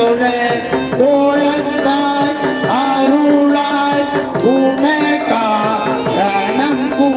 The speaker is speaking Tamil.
தொழ தோழந்தாய் அருளாய் உனக்கா கணம் கூ